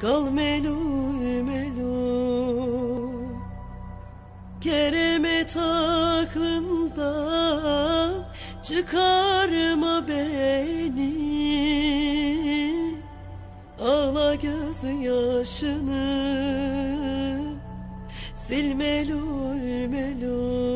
Kal melul melul Keremet aklımdan Çıkarma beni. Ağla gözyaşını Sil melul melul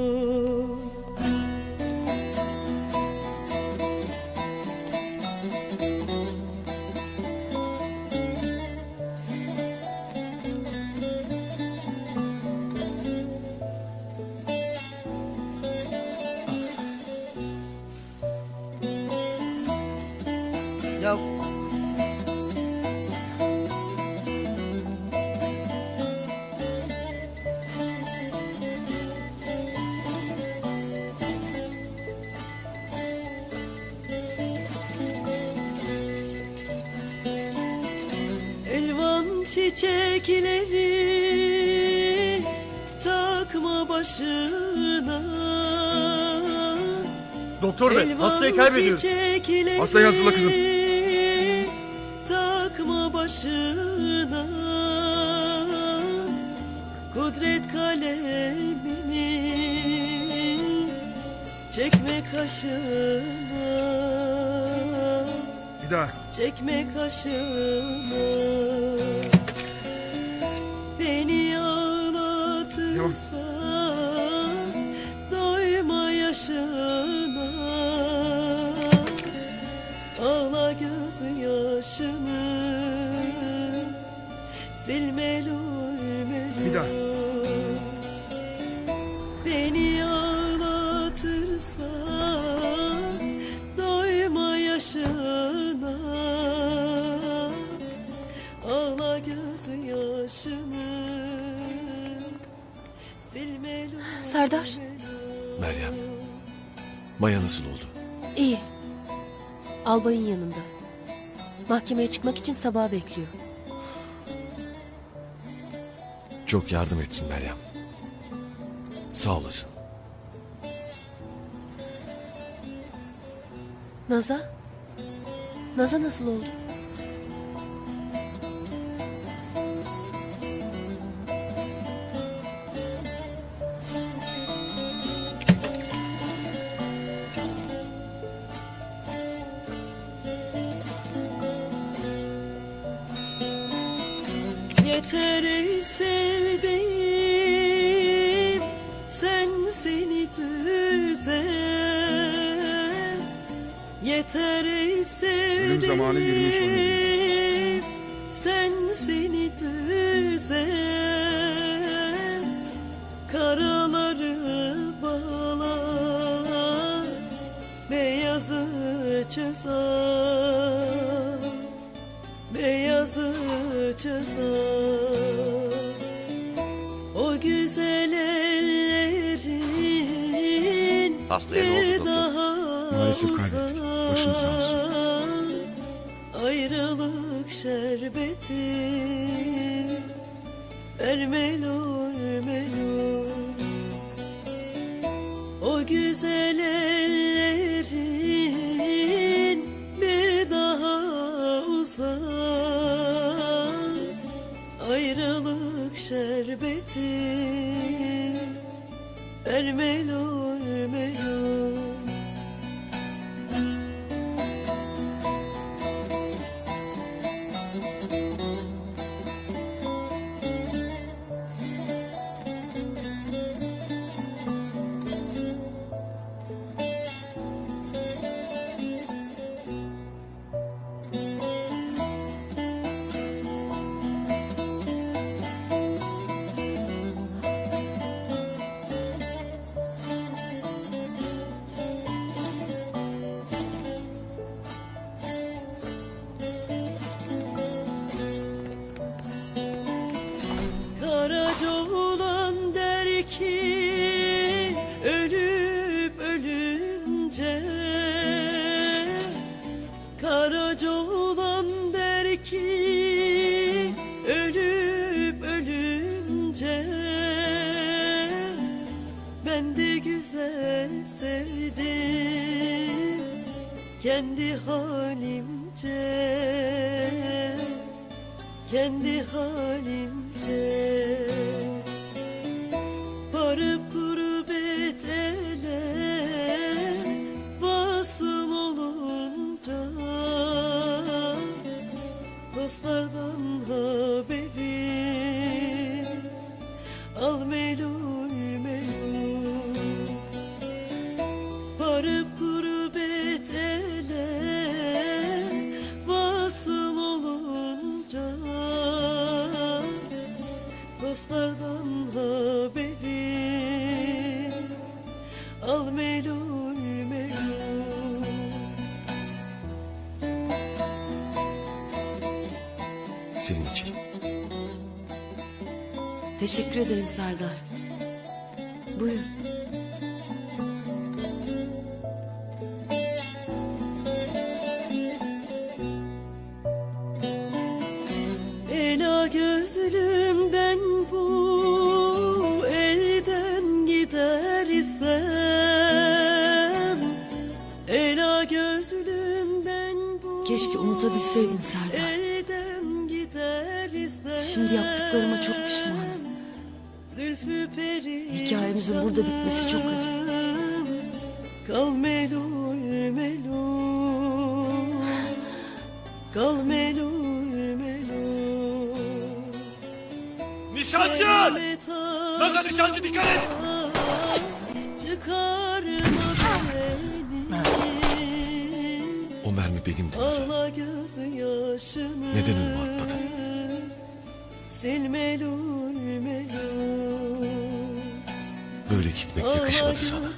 çiçekleri takma başına Doktor bey Elvan hastayı kaybediyoruz. çiçekleri Hastayı hazırla kızım. Takma başına Kudret kalemini Çekme kaşına Bir daha. Çekme kaşını Bir daha. Beni ağlatırsan Doyma yaşına Ağla gözyaşını Sil melul Serdar. Meryem. Maya nasıl oldu? İyi. Albayın yanında. Mahkemeye çıkmak için sabah bekliyor. Çok yardım ettin Meryem. Sağ olasın. Naza? Naza nasıl oldu? Zamanı 23 17. Sen seni düzelt Karaları bağla Beyazı çözer beyazı çözer O güzel ellerin Hastaya ne bir oldu doktor? daha Maalesef kaybettik. Başınız sağ olsun. Şerbeti. Ver melul melul o güzel ellerin bir daha uzak Ayrılık şerbeti. Ver melul Ben de güzel sevdim kendi halimce kendi halimce Al melul melul Senin için. Teşekkür ederim Serdar. Buyur. Ela gözlümden Keşke unutabilseydin Serdar. Şimdi yaptıklarıma çok pişmanım. Hikayemizin burada bitmesi çok acı. Kal melul melul Kal melul melul Nişancı! Nazan nişancı dikkat et! Çıkarma Ağla gözü yaşını Neden önüme atladın? Böyle gitmek yakışmadı sana.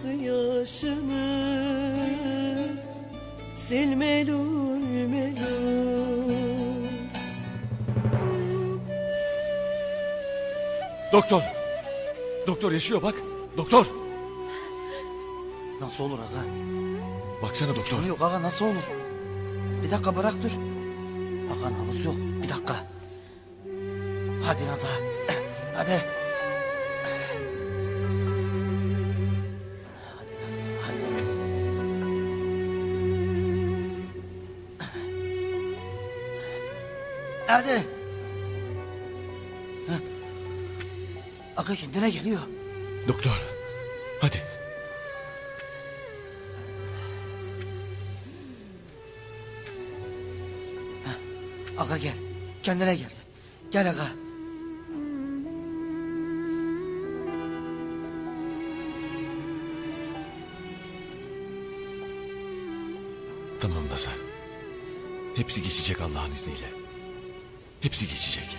Doktor! Doktor yaşıyor bak. Doktor! Nasıl olur aga? Baksana doktor. Yok aga nasıl olur? Bir dakika bırak dur. Aga nabız yok. Bir dakika. Hadi Naza. Hadi. Hadi Naza. Hadi. Hadi. Aga kendine geliyor. Doktor. Hadi. Aga gel. Kendine gel. Gel aga. Tamam Nazar. Hepsi geçecek Allah'ın izniyle. Hepsi geçecek.